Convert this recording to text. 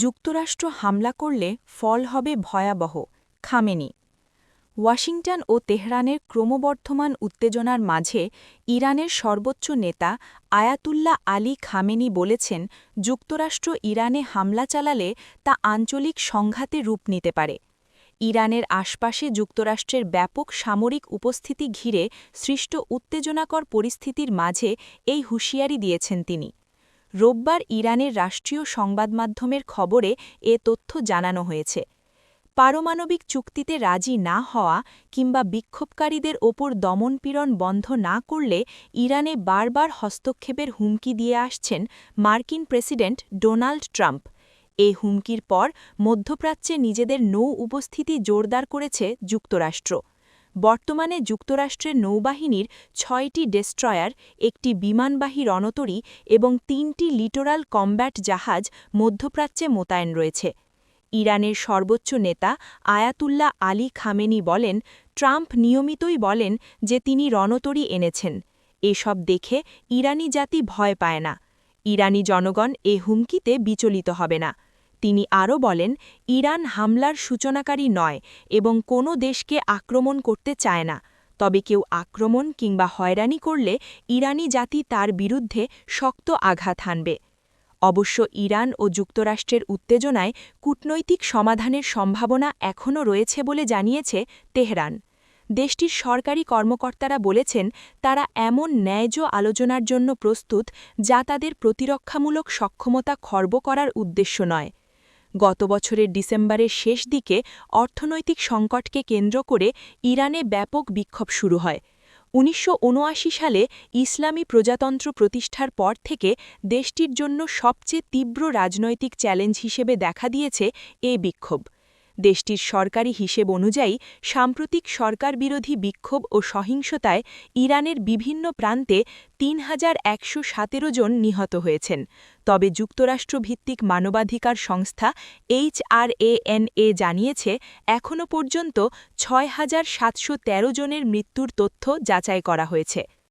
যুক্তরাষ্ট্র হামলা করলে ফল হবে ভয়াবহ, খামেনি। ওয়াশিংটন ও তেহরানের ক্রমবর্ধমান উত্তেজনার মাঝে ইরানের সর্বোচ্চ নেতা আয়াতুল্লাহ আলী খামেনি বলেছেন, যুক্তরাষ্ট্র ইরানে হামলা চালালে তা আঞ্চলিক সংঘাতে রূপ নিতে পারে। ইরানের আশপাশে যুক্তরাষ্ট্রের ব্যাপক সামরিক উপস্থিতি ঘিরে সৃষ্ট উত্তেজনাকর পরিস্থিতির মাঝে এই হুঁশিয়ারি দিয়েছেন তিনি। রোববার ইরানের রাষ্ট্রীয় সংবাদমাধ্যমের খবরে এ তথ্য জানানো হয়েছে। পারমাণবিক চুক্তিতে রাজি না হওয়া কিংবা বিক্ষোভকারীদের ওপর দমনপীড়ন বন্ধ না করলে ইরানে বারবার হস্তক্ষেপের হুমকি দিয়ে আসছেন মার্কিন প্রেসিডেন্ট ডোনাল্ড ট্রাম্প। এ হুমকির পর মধ্যপ্রাচ্যে নিজেদের নৌ উপস্থিতি জোরদার করেছে যুক্তরাষ্ট্র। বর্তমানে যুক্তরাষ্ট্রের নৌবাহিনীর ছয়টি ডেস্ট্রয়ার, একটি বিমানবাহী রণতরী এবং তিনটি লিটোরাল কম্ব্যাট জাহাজ মধ্যপ্রাচ্যে মোতায়েন রয়েছে। ইরানের সর্বোচ্চ নেতা আয়াতুল্লাহ আলী খামেনি বলেন, ট্রাম্প নিয়মিতই বলেন যে তিনি রণতরী এনেছেন। এসব দেখে ইরানি জাতি ভয় পায় না। ইরানি জনগণ এ হুমকিতে বিচলিত হবে না। তিনি আরও বলেন, ইরান হামলার সূচনাকারী নয় এবং কোনো দেশকে আক্রমণ করতে চায় না। তবে কেউ আক্রমণ কিংবা হয়রানি করলে ইরানি জাতি তার বিরুদ্ধে শক্ত আঘাত হানবে। অবশ্য ইরান ও যুক্তরাষ্ট্রের উত্তেজনায় কূটনৈতিক সমাধানের সম্ভাবনা এখনও রয়েছে বলে জানিয়েছে তেহরান। দেশটির সরকারি কর্মকর্তারা বলেছেন, তারা এমন ন্যায্য আলোচনার জন্য প্রস্তুত যা তাদের প্রতিরক্ষামূলক সক্ষমতা খর্ব করার উদ্দেশ্য নয়। গত বছরের ডিসেম্বরের শেষ দিকে অর্থনৈতিক সংকটকে কেন্দ্র করে ইরানে ব্যাপক বিক্ষোভ শুরু হয়। উনিশশো উনআশি সালে ইসলামী প্রজাতন্ত্র প্রতিষ্ঠার পর থেকে দেশটির জন্য সবচেয়ে তীব্র রাজনৈতিক চ্যালেঞ্জ হিসেবে দেখা দিয়েছে এ বিক্ষোভ। দেশটির সরকারি হিসেব অনুযায়ী সাম্প্রতিক সরকার বিরোধী বিক্ষোভ ও সহিংসতায় ইরানের বিভিন্ন প্রান্তে তিন হাজার একশো সতেরো জন নিহত হয়েছেন। তবে যুক্তরাষ্ট্রভিত্তিক মানবাধিকার সংস্থা এইচআরএএনএ জানিয়েছে এখনও পর্যন্ত ছয় হাজার সাতশো তেরো জনের মৃত্যুর তথ্য যাচাই করা হয়েছে।